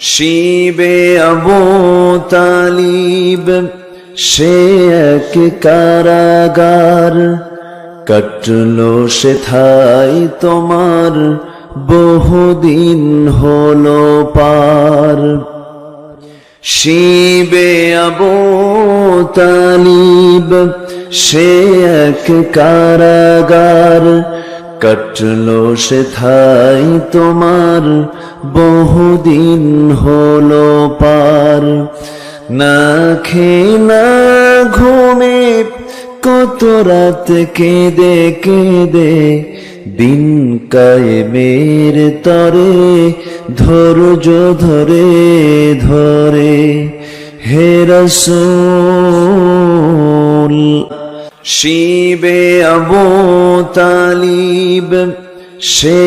শিবে আবু তালিব, সে এক কারাগার। কাটল সে থাই তোমার, বহুদিন হলো পার। শিবে আবু তালিব, সে এক কারাগার। কাটল সে থাই তোমার, বহুদিন হলো পার। না খেয়ে না ঘুমে, কত রাত কেঁদে কেঁদে, দিন কায়েমের তরে, ধৈর্য ধরে ধরে। হে রসুল শিবে আবু তালিব, সে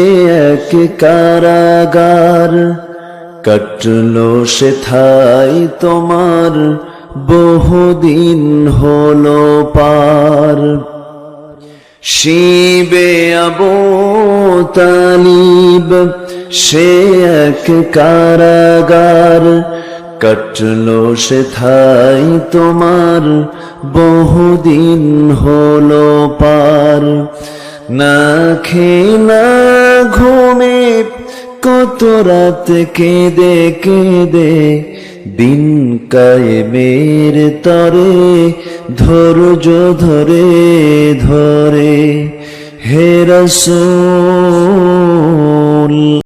এক কারাগার। কাটল সে থাই তোমার, বহুদিন হলো পার। শিবে আবু তালিব, সে এক কারাগার। কাটল সে থাই তোমার, বহুদিন হলো পার। না খেয়ে না ঘুমে, কত রাত কেঁদে কেঁদে, দিন কায়েমের তরে, ধৈর্য ধরে ধরে। হে রসুল।